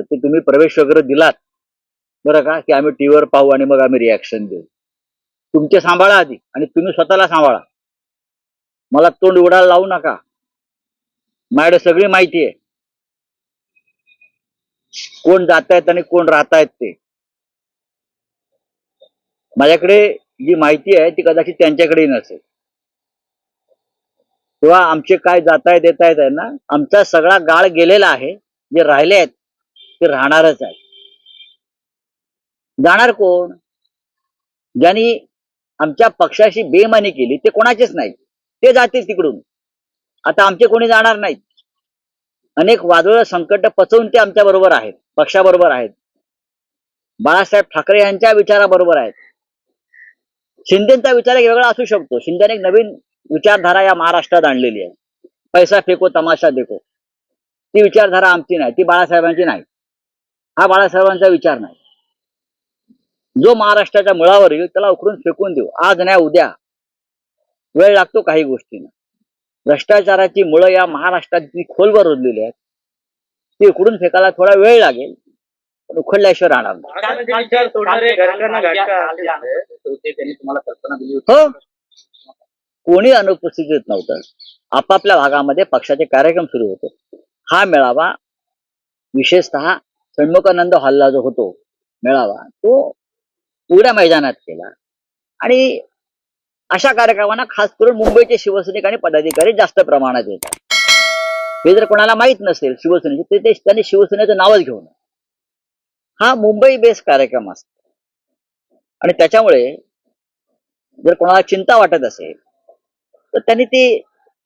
ते तुम्ही प्रवेश वगैरे दिलात बरं का? की आम्ही टीव्हीवर पाहू आणि मग आम्ही रिॲक्शन देऊ. तुमचे सांभाळा आधी आणि तुम्ही स्वतःला सांभाळा. मला तोंड उडायला लावू नका. माझ्याकडे सगळी माहिती आहे. कोण जात आहेत आणि कोण राहत आहेत ते. माझ्याकडे जी माहिती आहे ती कदाचित त्यांच्याकडेही नसेल. किंवा आमचे काय जाताय येत आहे ना आमचा सगळा गाळ गेलेला आहे जे राहिले आहेत ते राहणारच आहे. जाणार कोण? ज्यांनी आमच्या पक्षाशी बेमानी केली ते कोणाचेच नाही. ते जातील तिकडून. आता आमचे कोणी जाणार नाहीत. अनेक वादळ संकट पचवून ते आमच्या बरोबर आहेत पक्षाबरोबर आहेत. बाळासाहेब ठाकरे यांच्या विचाराबरोबर आहेत. शिंदेचा विचार एक वेगळा असू शकतो. शिंदेने एक नवीन विचारधारा या महाराष्ट्रात आणलेली आहे. पैसा फेको तमाशा देखो. ती विचारधारा आमची नाही ती बाळासाहेबांची नाही. हा बाळासाहेबांचा विचार नाही. जो महाराष्ट्राच्या मुळावर येईल त्याला उकरून फेकून देऊ. आज नाही उद्या. वेळ लागतो काही गोष्टींना. भ्रष्टाचाराची मुळं या महाराष्ट्रात जी खोलवर रुजलेली आहेत ती उकडून फेकायला थोडा वेळ लागेल पण उखडल्याशिवाय राहणार नाही. हो. कोणी अनुपस्थितीत नव्हतं. आपापल्या भागामध्ये पक्षाचे कार्यक्रम सुरू होते. हा मेळावा विशेषतः षण्मुखानंद हॉलला जो होतो मेळावा तो उघड्या मैदानात केला. आणि अशा कार्यक्रमांना खास करून मुंबईचे शिवसैनिक आणि पदाधिकारी जास्त प्रमाणात येतात. हे जर कोणाला माहीत नसेल शिवसेनेचे ते त्यांनी शिवसेनेचं नावच घेऊन हा मुंबई बेस कार्यक्रम असतो. आणि त्याच्यामुळे जर कोणाला चिंता वाटत असेल तर त्यांनी ती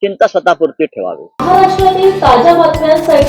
चिंता स्वतःपुरती ठेवावी. महाराष्ट्रातील ताज्या बातम्यांसाठी